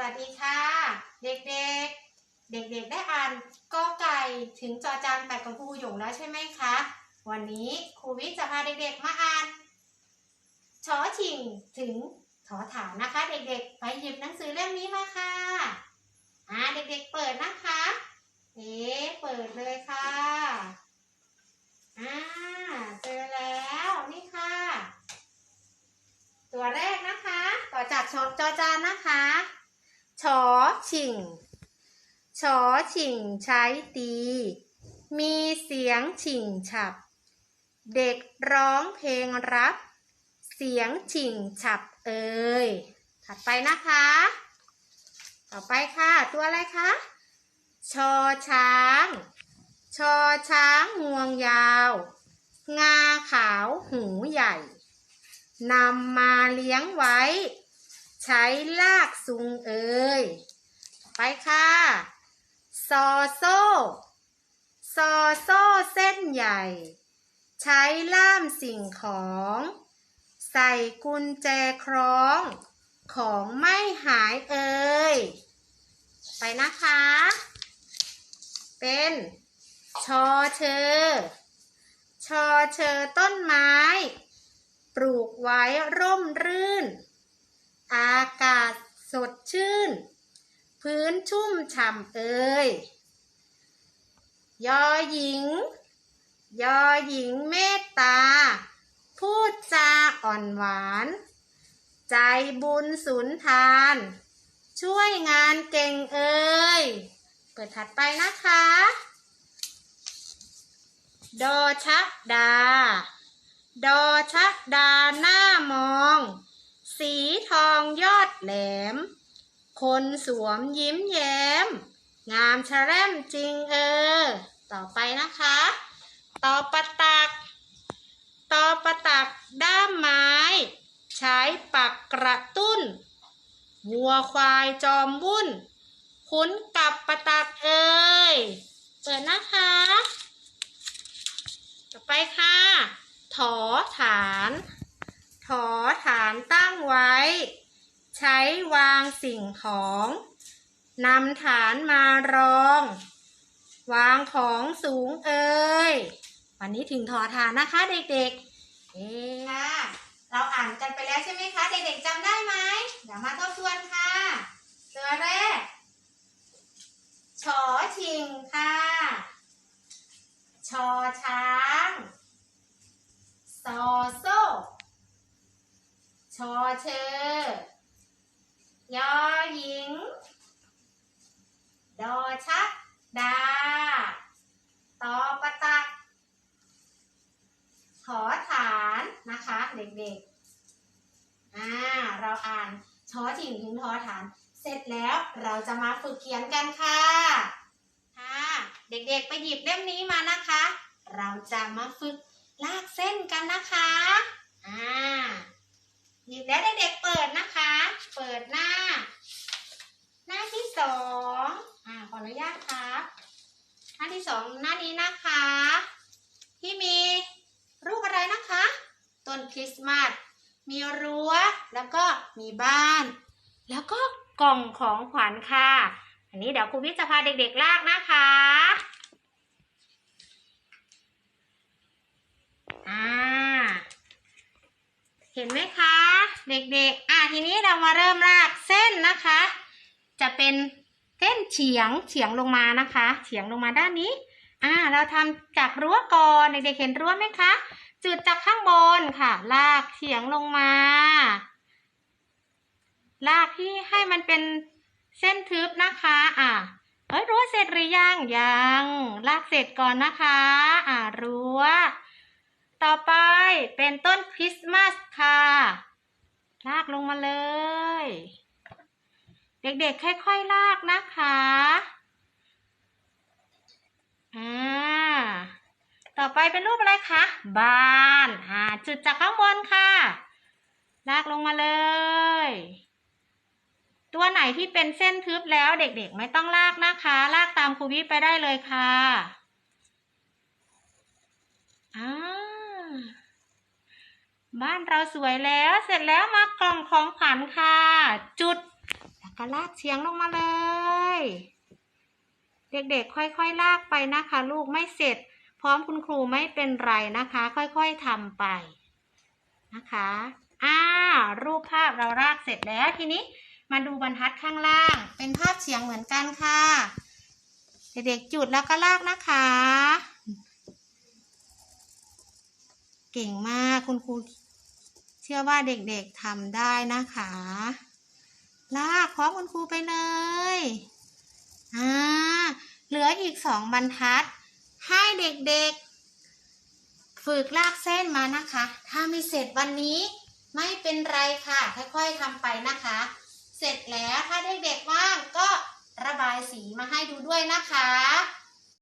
วัสดีค่ะ เด็กๆ เด็กๆ ได้อ่านกอไก่ถึงจอจานไปกับครูหยงแล้วใช่ไหมคะ วันนี้ครูวิทย์จะพาเด็กๆ มาอ่านชอชิงถึงถอฐานนะคะ เด็กๆ ไปหยิบหนังสือเล่มนี้มาค่ะอ่าเด็กๆ เปิดนะคะเอ๊เปิดเลยค่ะอ่าเจอแล้วนี่ค่ะ ตัวแรกนะคะ ต่อจากชอจอจาน ชิงชอชิงใช้ตี มีเสียงฉิงฉับ เด็กร้องเพลงรับ เสียงฉิงฉับเอ่ยถัดไปนะคะ ต่อไปค่ะ ตัวอะไรคะ ชอช้าง ชอช้างงวงยาว งาขาวหูใหญ่นำมาเลี้ยงไว้ ใช้ลากซุงเอ่ย ไปค่ะ ซอโซ่ ซอโซ่เส้นใหญ่ ใช้ล่ามสิ่งของ ใส่กุญแจคล้อง ของไม่หายเอ่ย ไปนะคะ เป็นชอเชอ ชอเชอต้นไม้ ปลูกไว้ร่มรื่น อากาศสดชื่น พื้นชุ่มฉ่ำเอ่ยยอหญิง ยอหญิงเมตตา พูดจาอ่อนหวาน ใจบุญสุนทาน ช่วยงานเก่งเอ่ยเปิดถัดไปนะคะ ดอชักดา ดอชักดาหน้ามอง สีทองยอดแหลม คนสวมยิ้มแย้ม งามชะแรมจริงเออ ต่อไปนะคะ ต่อประตัก ต่อประตักด้ามไม้ ใช้ปักกระตุ้น วัวควายจอมวุ่น คุ้นกับประตักเอ่ยเปิดนะคะ ต่อไปค่ะ ถอฐาน ถอฐานตั้งไว้ ใช้วางสิ่งของนำฐานมารอง วางของสูงเอ่ยวันนี้ถึงถอฐานนะคะเด็กๆ เอ๊ค่ะเราอ่านกันไปแล้วใช่ไหมคะ เด็กๆจำได้ไหมเดี๋ยวมาทบทวนค่ะตัวแรกชอชิงค่ะชอช้างซอโซ่ชอเชอ ยอหญิง ดอชัก ดา ตอประตัก ขอฐานนะคะเด็กๆ อ่า เราอ่านชอถิ่งถึงทอฐาน เสร็จแล้วเราจะมาฝึกเขียนกันค่ะค่ะเด็กๆ ไปหยิบเล่มนี้มานะคะ เราจะมาฝึกลากเส้นกันนะคะ อ่า หยิบแล้วเด็กๆ เปิดนะคะ เปิดหน้า หน้าที่สองอ่า ขออนุญาตครับ หน้าที่สองหน้านี้นะคะ ที่มีรูปอะไรนะคะ ต้น คริสต์มาสมีรั้วแล้วก็มีบ้าน แล้วก็กล่องของขวัญค่ะ อันนี้เดี๋ยวครูวิจะพาเด็กๆลากนะคะอ่าเห็นไหมคะ เด็กๆ อะทีนี้เรามาเริ่มลากเส้นนะคะ จะเป็นเส้นเฉียงเฉียงลงมานะคะ เฉียงลงมาด้านนี้ อ่า เราทำจากรั้วก่อนเด็กๆเห็นรั้วไหมคะ จุดจากข้างบนค่ะ ลากเฉียงลงมา ลากที่ให้มันเป็นเส้นทึบนะคะ อะเอ้ยรั้วเสร็จหรือยัง ยัง ลากเสร็จก่อนนะคะ อ่ารั้ว ต่อไปเป็นต้นคริสต์มาสค่ะ ลากลงมาเลย เด็กๆค่อยๆลากนะคะ อ่า ต่อ ไปเป็นรูปอะไรคะ บ้านอ่าจุดจากข้างบนค่ะ ลากลงมาเลย ตัวไหนที่เป็นเส้นทึบแล้วเด็กๆ ไม่ต้องลากนะคะ ลากตามครูวิไปได้เลยค่ะอ่าบ้านเราสวยแล้วเสร็จแล้วมากล่องของขวัญค่ะ จุดแล้วก็ลากเฉียงลงมาเลย เด็กๆ ค่อยๆ ลากไปนะคะ ลูกไม่เสร็จ พร้อมคุณครูไม่เป็นไรนะคะ ค่อยๆทำไปนะคะอ่ารูปภาพเราลากเสร็จแล้วทีนี้มาดูบรรทัดข้างล่าง เป็นภาพเฉียงเหมือนกันค่ะ เด็กๆจุดแล้วก็ลากนะคะ เก่งมากคุณครูเชื่อว่าเด็กๆทำได้นะคะ ลากพร้อมคุณครูไปเลยอ่าเหลืออีกสองบรรทัด ให้เด็กๆ ฝึกลากเส้นมานะคะ ถ้าไม่เสร็จวันนี้ไม่เป็นไรค่ะ ค่อยๆทำไปนะคะ เสร็จแล้วถ้าเด็กๆว่างก็ระบายสีมาให้ดูด้วยนะคะ